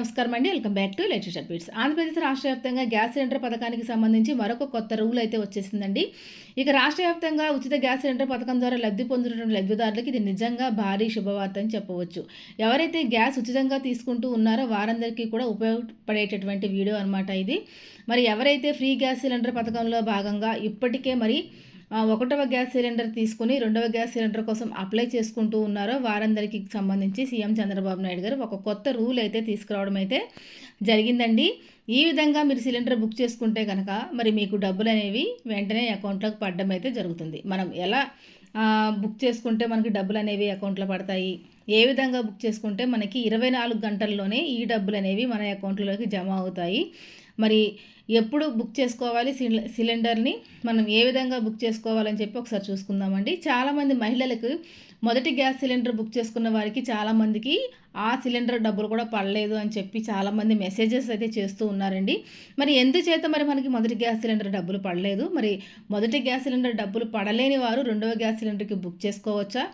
నమస్కారం అండి. Welcome back to latest updates Andhra Pradesh రాష్ట్ర వ్యాప్తంగా గ్యాస్ సిలిండర్ పథకానికి సంబంధించి మరొక కొత్త రూల్ అయితే వచ్చేసిందండి. ఇక రాష్ట్ర వ్యాప్తంగా ఉచిత గ్యాస్ సిలిండర్ పథకం ద్వారా లబ్ధి పొందుతున్న లబ్ధిదారులకు ఇది నిజంగా భారీ శుభవార్త అని చెప్పవచ్చు. ఎవరైతే గ్యాస్ ఉచితంగా తీసుకుంటూ ఉన్నారో వారందరికీ కూడా ఉపయోగపడేటటువంటి వీడియో అనమాట ఇది. మరి ఎవరైతే ఫ్రీ గ్యాస్ సిలిండర్ పథకంలో భాగంగా ఇప్పటికే మరి ఒకటవ గ్యాస్ సిలిండర్ తీసుకుని రెండవ గ్యాస్ సిలిండర్ కోసం అప్లై చేసుకుంటూ ఉన్నారో వారందరికీ సంబంధించి సీఎం చంద్రబాబు నాయుడు గారు ఒక కొత్త రూల్ అయితే తీసుకురావడం అయితే జరిగిందండి. ఈ విధంగా మీరు సిలిండర్ బుక్ చేసుకుంటే కనుక మరి మీకు డబ్బులు అనేవి వెంటనే అకౌంట్లోకి పడడం అయితే జరుగుతుంది. మనం ఎలా బుక్ చేసుకుంటే మనకి డబ్బులు అనేవి అకౌంట్లో పడతాయి? ఏ విధంగా బుక్ చేసుకుంటే మనకి ఇరవై నాలుగు గంటల్లోనే ఈ డబ్బులు అనేవి మన అకౌంట్లోకి జమ అవుతాయి? మరి ఎప్పుడు బుక్ చేసుకోవాలి సిలిండర్ని మనం ఏ విధంగా బుక్ చేసుకోవాలని చెప్పి ఒకసారి చూసుకుందామండి. చాలామంది మహిళలకు మొదటి గ్యాస్ సిలిండర్ బుక్ చేసుకున్న వారికి చాలామందికి ఆ సిలిండర్ డబ్బులు కూడా పడలేదు అని చెప్పి చాలామంది మెసేజెస్ అయితే చేస్తూ ఉన్నారండి. మరి ఎందుచేత మరి మనకి మొదటి గ్యాస్ సిలిండర్ డబ్బులు పడలేదు? మరి మొదటి గ్యాస్ సిలిండర్ డబ్బులు పడలేని వారు రెండవ గ్యాస్ సిలిండర్కి బుక్ చేసుకోవచ్చా?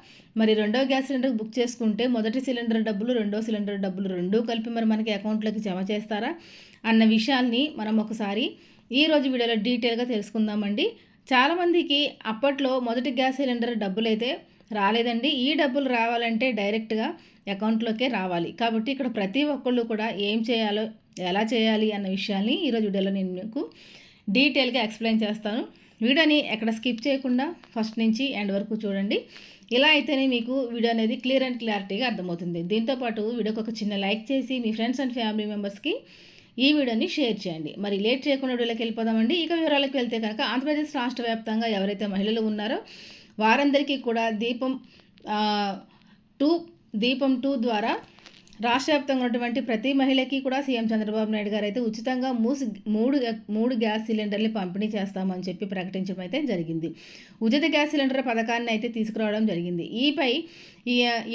మరి రెండవ గ్యాస్ సిలిండర్ బుక్ చేసుకుంటే మొదటి సిలిండర్ డబ్బులు రెండో సిలిండర్ డబ్బులు రెండూ కలిపి మరి మనకి అకౌంట్లోకి జమ చేస్తారా? అన్న విషయాల్ని మనం ఒకసారి ఈరోజు వీడియోలో డీటెయిల్గా తెలుసుకుందామండి. చాలామందికి అప్పట్లో మొదటి గ్యాస్ సిలిండర్ డబ్బులు అయితే రాలేదండి. ఈ డబ్బులు రావాలంటే డైరెక్ట్గా అకౌంట్లోకే రావాలి. కాబట్టి ఇక్కడ ప్రతి ఒక్కళ్ళు కూడా ఏం చేయాలో ఎలా చేయాలి అన్న విషయాన్ని ఈరోజు వీడియోలో నేను మీకు డీటెయిల్గా ఎక్స్ప్లెయిన్ చేస్తాను. వీడియోని ఎక్కడ స్కిప్ చేయకుండా ఫస్ట్ నుంచి ఎండ్ వరకు చూడండి. ఇలా అయితేనే మీకు వీడియో అనేది క్లియర్ అండ్ క్లారిటీగా అర్థమవుతుంది. దీంతోపాటు వీడియోకి ఒక చిన్న లైక్ చేసి మీ ఫ్రెండ్స్ అండ్ ఫ్యామిలీ మెంబర్స్కి ఈ వీడియోని షేర్ చేయండి. మరి లేట్ చేయకుండా వీడియోకి వెళ్ళిపోదామండి. ఇక వివరాలకు వెళ్తే కనుక ఆంధ్రప్రదేశ్ రాష్ట్ర వ్యాప్తంగా ఎవరైతే మహిళలు ఉన్నారో వారందరికీ కూడా దీపం టూ దీపం టూ ద్వారా రాష్ట్ర వ్యాప్తంగా ఉన్నటువంటి ప్రతి మహిళకి కూడా సీఎం చంద్రబాబు నాయుడు గారు అయితే ఉచితంగా మూసి మూడు మూడు గ్యాస్ సిలిండర్లు పంపిణీ చేస్తామని చెప్పి ప్రకటించడం అయితే జరిగింది. ఉచిత గ్యాస్ సిలిండర్ పథకాన్ని అయితే తీసుకురావడం జరిగింది. ఈపై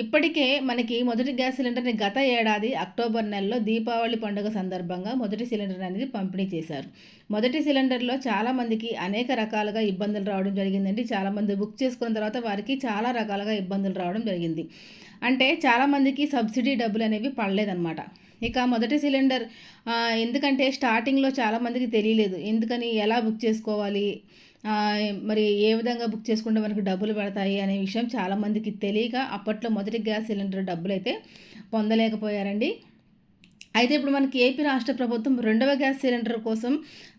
ఇప్పటికే మనకి మొదటి గ్యాస్ సిలిండర్ని గత ఏడాది అక్టోబర్ నెలలో దీపావళి పండుగ సందర్భంగా మొదటి సిలిండర్ అనేది పంపిణీ చేశారు. మొదటి సిలిండర్లో చాలామందికి అనేక రకాలుగా ఇబ్బందులు రావడం జరిగిందండి. చాలామంది బుక్ చేసుకున్న తర్వాత వారికి చాలా రకాలుగా ఇబ్బందులు రావడం జరిగింది. అంటే చాలామందికి సబ్సిడీ డబ్బులు అనేవి పడలేదన్నమాట. ఇక మొదటి సిలిండర్ ఎందుకంటే స్టార్టింగ్లో చాలామందికి తెలియలేదు. ఎందుకని ఎలా బుక్ చేసుకోవాలి? మరి ఏ విధంగా బుక్ చేసుకుంటే మనకు డబ్బులు పడతాయి అనే విషయం చాలామందికి తెలియక అప్పట్లో మొదటి గ్యాస్ సిలిండర్ డబ్బులు అయితే పొందలేకపోయారండి. అయితే ఇప్పుడు మనకి ఏపీ రాష్ట్ర ప్రభుత్వం రెండవ గ్యాస్ సిలిండర్ కోసం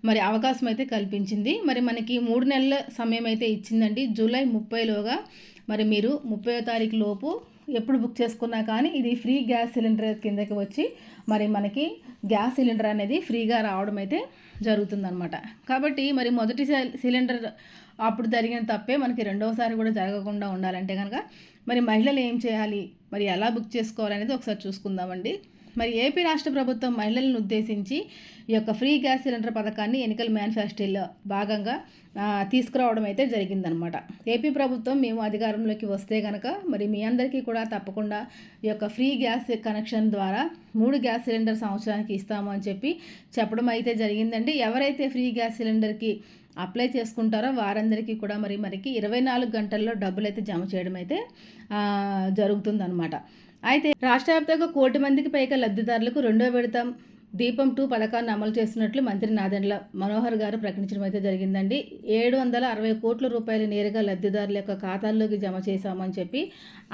మరి అవకాశం అయితే కల్పించింది. మరి మనకి మూడు నెలల సమయం అయితే ఇచ్చిందండి. జూలై ముప్పైలోగా మరి మీరు ముప్పై తారీఖు లోపు ఎప్పుడు బుక్ చేసుకున్నా కానీ ఇది ఫ్రీ గ్యాస్ సిలిండర్ కిందకి వచ్చి మరి మనకి గ్యాస్ సిలిండర్ అనేది ఫ్రీగా రావడం అయితే జరుగుతుందనమాట కాబట్టి మరి మొదటి సిలిండర్ అప్పుడు జరిగిన తప్పే మనకి రెండవసారి కూడా జరగకుండా ఉండాలంటే కనుక మరి మహిళలు ఏం చేయాలి? మరి ఎలా బుక్ చేసుకోవాలనేది ఒకసారి చూసుకుందామండి. మరి ఏపీ రాష్ట్ర ప్రభుత్వం మహిళలను ఉద్దేశించి ఈ యొక్క ఫ్రీ గ్యాస్ సిలిండర్ పథకాన్ని ఎన్నికల మేనిఫెస్టోలో భాగంగా తీసుకురావడం అయితే జరిగిందనమాట ఏపీ ప్రభుత్వం మేము అధికారంలోకి వస్తే కనుక మరి మీ అందరికీ కూడా తప్పకుండా ఈ యొక్క ఫ్రీ గ్యాస్ కనెక్షన్ ద్వారా మూడు గ్యాస్ సిలిండర్ సంవత్సరానికి ఇస్తాము అని చెప్పి చెప్పడం అయితే జరిగిందండి. ఎవరైతే ఫ్రీ గ్యాస్ సిలిండర్కి అప్లై చేసుకుంటారో వారందరికీ కూడా మరి మనకి ఇరవై నాలుగు గంటల్లో డబ్బులు అయితే జమ చేయడం అయితే జరుగుతుందనమాట అయితే రాష్ట్ర వ్యాప్తంగా కోటి మందికి పైగా లబ్ధిదారులకు రెండో విడత దీపం టూ పథకాన్ని అమలు చేస్తున్నట్లు మంత్రి నాదెండ్ల మనోహర్ గారు ప్రకటించడం అయితే జరిగిందండి. ఏడు వందల అరవై కోట్ల రూపాయలు నేరుగా లబ్ధిదారుల యొక్క ఖాతాల్లోకి జమ చేశామని చెప్పి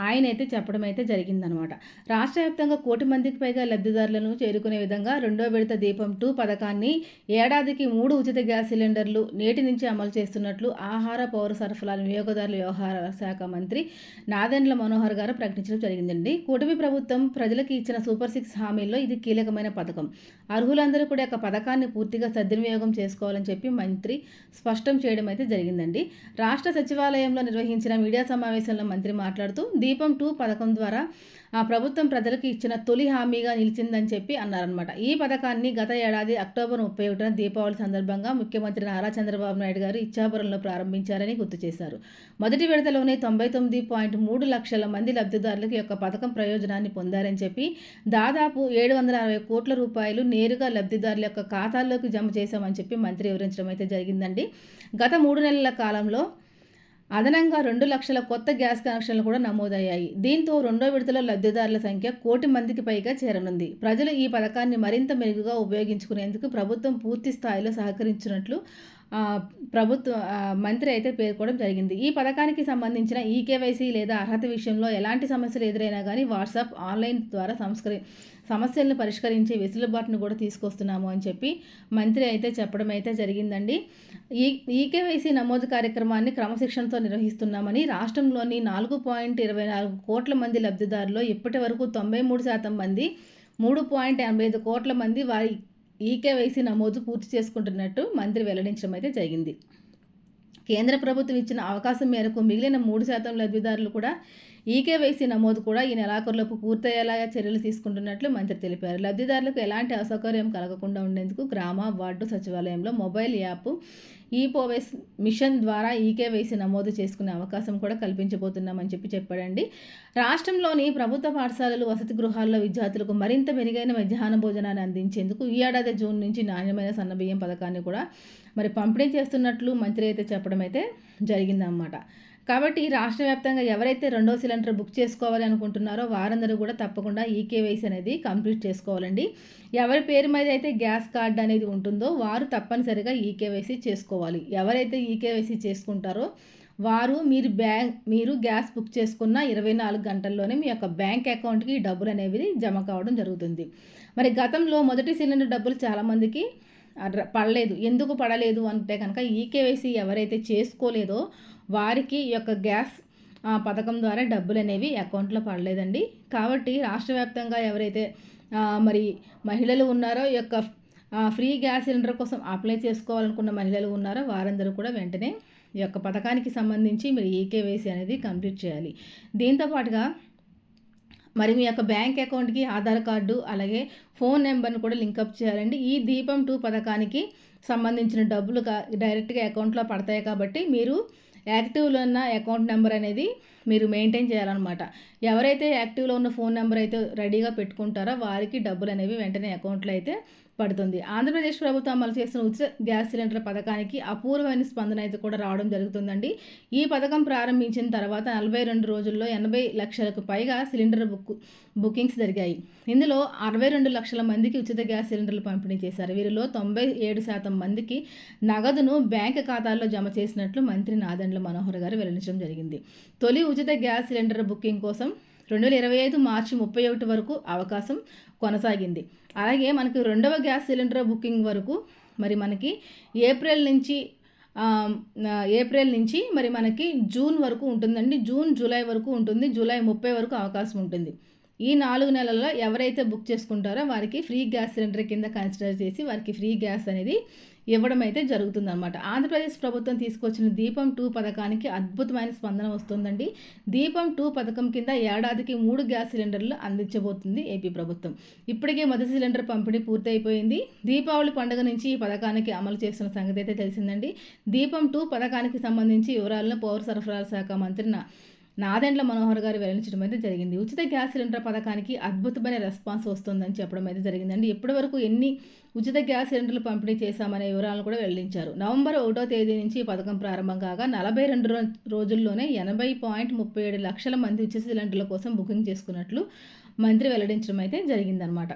ఆయన అయితే చెప్పడం అయితే జరిగిందనమాట. రాష్ట్ర వ్యాప్తంగా కోటి మందికి పైగా లబ్ధిదారులను చేరుకునే విధంగా రెండో విడత దీపం టూ పథకాన్ని ఏడాదికి మూడు ఉచిత గ్యాస్ సిలిండర్లు నేటి నుంచి అమలు చేస్తున్నట్లు ఆహార పౌర సరఫరాల వినియోగదారుల వ్యవహార శాఖ మంత్రి నాదెండ్ల మనోహర్ గారు ప్రకటించడం జరిగిందండి. కూటమి ప్రభుత్వం ప్రజలకు ఇచ్చిన సూపర్ సిక్స్ హామీల్లో ఇది కీలకమైన పథకం. అర్హులందరూ కూడా యొక్క పథకాన్ని పూర్తిగా సద్వినియోగం చేసుకోవాలని చెప్పి మంత్రి స్పష్టం చేయడం అయితే జరిగిందండి. రాష్ట్ర సచివాలయంలో నిర్వహించిన మీడియా సమావేశంలో మంత్రి మాట్లాడుతూ దీపం టూ పథకం ద్వారా ఆ ప్రభుత్వం ప్రజలకు ఇచ్చిన తొలి హామీగా నిలిచిందని చెప్పి అన్నారనమాట ఈ పథకాన్ని గత ఏడాది అక్టోబర్ ముప్పై ఒకటిన దీపావళి సందర్భంగా ముఖ్యమంత్రి నారా చంద్రబాబు నాయుడు గారు ఇచ్చాపురంలో ప్రారంభించారని గుర్తు చేశారు. మొదటి విడతలోనే తొంభై తొమ్మిది పాయింట్ మూడు లక్షల మంది లబ్ధిదారులకు యొక్క పథకం ప్రయోజనాన్ని పొందారని చెప్పి దాదాపు ఏడు వందల అరవై కోట్ల రూపాయలు నేరుగా లబ్ధిదారుల యొక్క ఖాతాల్లోకి జమ చేశామని చెప్పి మంత్రి వివరించడం అయితే జరిగిందండి. గత మూడు నెలల కాలంలో అదనంగా రెండు లక్షల కొత్త గ్యాస్ కనెక్షన్లు కూడా నమోదయ్యాయి. దీంతో రెండో విడతలో లబ్ధిదారుల సంఖ్య కోటి మందికి పైగా చేరనుంది. ప్రజలు ఈ పథకాన్ని మరింత మెరుగుగా ఉపయోగించుకునేందుకు ప్రభుత్వం పూర్తి స్థాయిలో సహకరించినట్లు ప్రభుత్వ మంత్రి అయితే పేర్కోవడం జరిగింది. ఈ పథకానికి సంబంధించిన ఈకేవైసీ లేదా అర్హత విషయంలో ఎలాంటి సమస్యలు ఎదురైనా కానీ వాట్సాప్ ఆన్లైన్ ద్వారా సంస్కరి సమస్యలను పరిష్కరించే వెసులుబాటును కూడా తీసుకొస్తున్నాము అని చెప్పి మంత్రి అయితే చెప్పడం అయితే జరిగిందండి. ఈ ఈకేవైసీ నమోదు కార్యక్రమాన్ని క్రమశిక్షణతో నిర్వహిస్తున్నామని రాష్ట్రంలోని నాలుగు పాయింట్ ఇరవై నాలుగు కోట్ల మంది లబ్ధిదారులు ఇప్పటి వరకు తొంభై మూడు శాతం మంది మూడు పాయింట్ ఎనభై ఐదు కోట్ల మంది వారి ఈకేవైసీ నమోదు పూర్తి చేసుకుంటున్నట్టు మంత్రి వెల్లడించడం అయితే జరిగింది. కేంద్ర ప్రభుత్వం ఇచ్చిన అవకాశం మేరకు మిగిలిన మూడు శాతం లబ్ధిదారులు కూడా ఈకేవైసీ నమోదు కూడా ఈ నెలాఖరులోపు పూర్తయ్యేలా చర్యలు తీసుకుంటున్నట్లు మంత్రి తెలిపారు. లబ్ధిదారులకు ఎలాంటి అసౌకర్యం కలగకుండా ఉండేందుకు గ్రామ వార్డు సచివాలయంలో మొబైల్ యాప్ ఈపోవైస్ మిషన్ ద్వారా ఈకేవైసీ నమోదు చేసుకునే అవకాశం కూడా కల్పించబోతున్నామని చెప్పి చెప్పాడండి. రాష్ట్రంలోని ప్రభుత్వ పాఠశాలలు వసతి గృహాల్లో విద్యార్థులకు మరింత మెరుగైన మధ్యాహ్న భోజనాన్ని అందించేందుకు ఈ ఏడాది జూన్ నుంచి నాణ్యమైన సన్నబియ్యం పథకాన్ని కూడా మరి పంపిణీ చేస్తున్నట్లు మంత్రి అయితే చెప్పడం అయితే జరిగిందన్నమాట. కాబట్టి రాష్ట్ర వ్యాప్తంగా ఎవరైతే రెండో సిలిండర్ బుక్ చేసుకోవాలి అనుకుంటున్నారో వారందరూ కూడా తప్పకుండా ఈకేవైసీ అనేది కంప్లీట్ చేసుకోవాలండి. ఎవరి పేరు మీద అయితే గ్యాస్ కార్డ్ అనేది ఉంటుందో వారు తప్పనిసరిగా ఈకేవైసీ చేసుకోవాలి. ఎవరైతే ఈకేవైసీ చేసుకుంటారో వారు మీరు బ్యాంక్ మీరు గ్యాస్ బుక్ చేసుకున్న ఇరవై నాలుగు గంటల్లోనే మీ యొక్క బ్యాంక్ అకౌంట్కి డబ్బులు అనేవి జమ కావడం జరుగుతుంది. మరి గతంలో మొదటి సిలిండర్ డబ్బులు చాలామందికి పడలేదు. ఎందుకు పడలేదు అంటే కనుక ఈకేవైసీ ఎవరైతే చేసుకోలేదో వారికి ఈ యొక్క గ్యాస్ పథకం ద్వారా డబ్బులు అనేవి అకౌంట్లో పడలేదండి. కాబట్టి రాష్ట్ర వ్యాప్తంగా ఎవరైతే మరి మహిళలు ఉన్నారో యొక్క ఫ్రీ గ్యాస్ సిలిండర్ కోసం అప్లై చేసుకోవాలనుకున్న మహిళలు ఉన్నారో వారందరూ కూడా వెంటనే ఈ యొక్క పథకానికి సంబంధించి మీరు ఈకేవైసీ అనేది కంప్లీట్ చేయాలి. దీంతోపాటుగా మరి మీ యొక్క బ్యాంక్ అకౌంట్కి ఆధార్ కార్డు అలాగే ఫోన్ నెంబర్ను కూడా లింకప్ చేయాలండి. ఈ దీపం టూ పథకానికి సంబంధించిన డబ్బులు డైరెక్ట్గా అకౌంట్లో పడతాయి కాబట్టి మీరు యాక్టివ్లో ఉన్న అకౌంట్ నెంబర్ అనేది మీరు మెయింటైన్ చేయాలన్నమాట. ఎవరైతే యాక్టివ్లో ఉన్న ఫోన్ నెంబర్ అయితే రెడీగా పెట్టుకుంటారో వారికి డబ్బులు అనేవి వెంటనే అకౌంట్లో అయితే పడుతుంది. ఆంధ్రప్రదేశ్ ప్రభుత్వం అమలు చేస్తున్న ఉచిత గ్యాస్ సిలిండర్ పథకానికి అపూర్వమైన స్పందన అయితే కూడా రావడం జరుగుతుందండి. ఈ పథకం ప్రారంభించిన తర్వాత నలభై రెండు రోజుల్లో ఎనభై లక్షలకు పైగా సిలిండర్ బుక్ బుకింగ్స్ జరిగాయి. ఇందులో అరవై రెండు లక్షల మందికి ఉచిత గ్యాస్ సిలిండర్లు పంపిణీ చేశారు. వీరిలో తొంభై ఏడు శాతం మందికి నగదును బ్యాంక్ ఖాతాల్లో జమ చేసినట్లు మంత్రి నాదండ్ల మనోహర్ గారు వెల్లడించడం జరిగింది. తొలి ఉచిత గ్యాస్ సిలిండర్ బుకింగ్ కోసం రెండు వేల ఇరవై ఐదు మార్చి ముప్పై ఒకటి వరకు అవకాశం కొనసాగింది. అలాగే మనకి రెండవ గ్యాస్ సిలిండర్ బుకింగ్ వరకు మరి మనకి ఏప్రిల్ నుంచి ఏప్రిల్ నుంచి మరి మనకి జూన్ వరకు ఉంటుందండి. జూన్ జూలై వరకు ఉంటుంది. జూలై ముప్పై వరకు అవకాశం ఉంటుంది. ఈ నాలుగు నెలల్లో ఎవరైతే బుక్ చేసుకుంటారో వారికి ఫ్రీ గ్యాస్ సిలిండర్ కింద కన్సిడర్ చేసి వారికి ఫ్రీ గ్యాస్ అనేది ఇవ్వడం అయితే జరుగుతుందన్నమాట. ఆంధ్రప్రదేశ్ ప్రభుత్వం తీసుకొచ్చిన దీపం టూ పథకానికి అద్భుతమైన స్పందన వస్తుందండి. దీపం టూ పథకం కింద ఏడాదికి మూడు గ్యాస్ సిలిండర్లు అందించబోతుంది ఏపీ ప్రభుత్వం. ఇప్పటికే మొదటి సిలిండర్ పంపిణీ పూర్తయిపోయింది. దీపావళి పండుగ నుంచి ఈ పథకానికి అమలు చేస్తున్న సంగతి అయితే తెలిసిందండి. దీపం టూ పథకానికి సంబంధించి వివరాలను పౌర సరఫరాల శాఖ మంత్రి నాదెండ్ల మనోహర్ గారు వెల్లడించడం అయితే జరిగింది. ఉచిత గ్యాస్ సిలిండర్ పథకానికి అద్భుతమైన రెస్పాన్స్ వస్తుందని చెప్పడం అయితే జరిగిందండి ఇప్పటి వరకు ఎన్ని ఉచిత గ్యాస్ సిలిండర్లు పంపిణీ చేశామనే వివరాలను కూడా వెల్లడించారు. నవంబర్ ఒకటో తేదీ నుంచి ఈ పథకం ప్రారంభం కాగా నలభై రెండు రోజుల్లోనే ఎనభై పాయింట్ ముప్పై ఏడు లక్షల మంది ఉచిత సిలిండర్ల కోసం బుకింగ్ చేసుకున్నట్లు మంత్రి వెల్లడించడం అయితే జరిగిందనమాట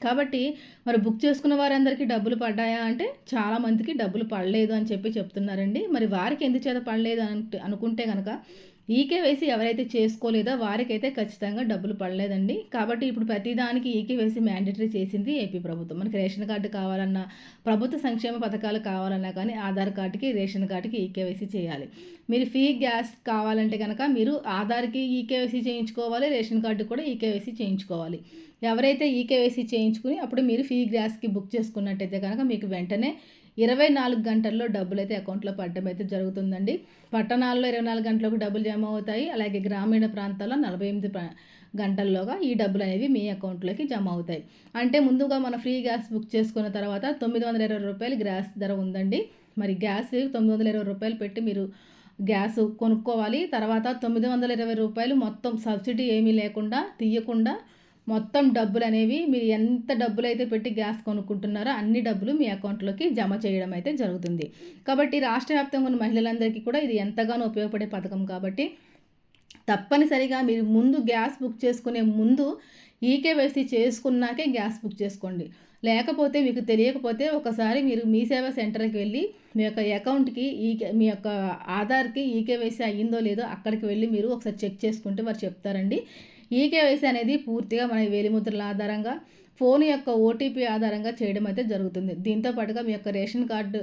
కాబట్టి మరి బుక్ చేసుకున్న వారందరికీ డబ్బులు పడ్డాయా అంటే చాలా మందికి డబ్బులు పడలేదు అని చెప్పి చెప్తున్నారండి. మరి వారికి ఎందుచేత పడలేదు అని అనుకుంటే కనుక ఈకేవైసీ ఎవరైతే చేసుకోలేదో వారికైతే ఖచ్చితంగా డబ్బులు పడలేదండి. కాబట్టి ఇప్పుడు ప్రతిదానికి ఈకేవైసీ మ్యాండేటరీ చేసింది ఏపీ ప్రభుత్వం. మనకి రేషన్ కార్డు కావాలన్నా ప్రభుత్వ సంక్షేమ పథకాలు కావాలన్నా కానీ ఆధార్ కార్డుకి రేషన్ కార్డుకి ఈకేవైసీ చేయాలి. మీరు ఫ్రీ గ్యాస్ కావాలంటే కనుక మీరు ఆధార్కి ఈకేవైసీ చేయించుకోవాలి రేషన్ కార్డు కూడా ఈకేవైసీ చేయించుకోవాలి. ఎవరైతే ఈకేవైసీ చేయించుకుని అప్పుడు మీరు ఫ్రీ గ్యాస్కి బుక్ చేసుకున్నట్టయితే కనుక మీకు వెంటనే ఇరవై నాలుగు గంటల్లో డబ్బులు అయితే అకౌంట్లో పడడం అయితే జరుగుతుందండి. పట్టణాల్లో ఇరవై నాలుగు గంటలకు డబ్బులు జమ అవుతాయి. అలాగే గ్రామీణ ప్రాంతాల్లో నలభై ఎనిమిది గంటల్లోగా ఈ డబ్బులు అనేవి మీ అకౌంట్లోకి జమ అవుతాయి. అంటే ముందుగా మన ఫ్రీ గ్యాస్ బుక్ చేసుకున్న తర్వాత తొమ్మిది వందల ఇరవై రూపాయలు గ్యాస్ ధర ఉందండి. మరి గ్యాస్ తొమ్మిది వందల ఇరవై రూపాయలు పెట్టి మీరు గ్యాస్ కొనుక్కోవాలి. తర్వాత తొమ్మిది వందల ఇరవై రూపాయలు మొత్తం సబ్సిడీ ఏమీ లేకుండా తీయకుండా మొత్తం డబ్బులు అనేవి మీరు ఎంత డబ్బులు అయితే పెట్టి గ్యాస్ కొనుక్కుంటున్నారో అన్ని డబ్బులు మీ అకౌంట్లోకి జమ చేయడం అయితే జరుగుతుంది. కాబట్టి రాష్ట్ర వ్యాప్తంగా ఉన్న మహిళలందరికీ కూడా ఇది ఎంతగానో ఉపయోగపడే పథకం కాబట్టి తప్పనిసరిగా మీరు ముందు గ్యాస్ బుక్ చేసుకునే ముందు ఈకేవైసీ చేసుకున్నాకే గ్యాస్ బుక్ చేసుకోండి. లేకపోతే మీకు తెలియకపోతే ఒకసారి మీరు మీ సేవా సెంటర్కి వెళ్ళి మీ యొక్క అకౌంట్కి ఈ మీ యొక్క ఆధార్కి ఈకేవైసీ అయ్యిందో లేదో అక్కడికి వెళ్ళి మీరు ఒకసారి చెక్ చేసుకుంటే వారు చెప్తారండి. ఈకేవైసీ అనేది పూర్తిగా మన వేలిముద్రల ఆధారంగా ఫోన్ యొక్క ఓటీపీ ఆధారంగా చేయడం అయితే జరుగుతుంది. దీంతో పాటుగా మీ యొక్క రేషన్ కార్డు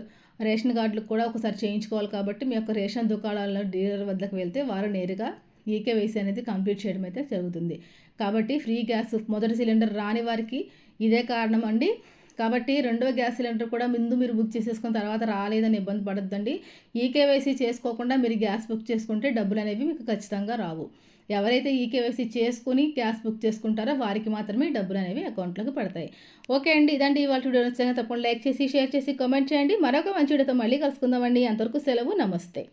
రేషన్ కార్డులు కూడా ఒకసారి చేయించుకోవాలి కాబట్టి మీ యొక్క రేషన్ దుకాణాలలో డీలర్ వద్దకు వెళ్తే వారు నేరుగా ఈకేవైసీ అనేది కంప్లీట్ చేయడం అయితే జరుగుతుంది. కాబట్టి ఫ్రీ గ్యాస్ మొదటి సిలిండర్ రాని వారికి ఇదే కారణం అండి. కాబట్టి రెండవ గ్యాస్ సిలిండర్ కూడా ముందు మీరు బుక్ చేసేసుకున్న తర్వాత రాలేదని ఇబ్బంది పడద్దండి. ఈకేవైసీ చేసుకోకుండా మీరు గ్యాస్ బుక్ చేసుకుంటే డబ్బులు అనేవి మీకు ఖచ్చితంగా రావు. ఎవరైతే ఈకేవైసీ చేసుకుని గ్యాస్ బుక్ చేసుకుంటారో వారికి మాత్రమే డబ్బులు అనేవి అకౌంట్లోకి పడతాయి. ఓకే అండి ఇదండి ఇవాళ వీడియో. నచ్చితే తప్పకుండా లైక్ చేసి షేర్ చేసి కామెంట్ చేయండి. మరొక మంచి వీడియోతో మళ్ళీ కలుసుకుందామండి. అంతవరకు సెలవు నమస్తే.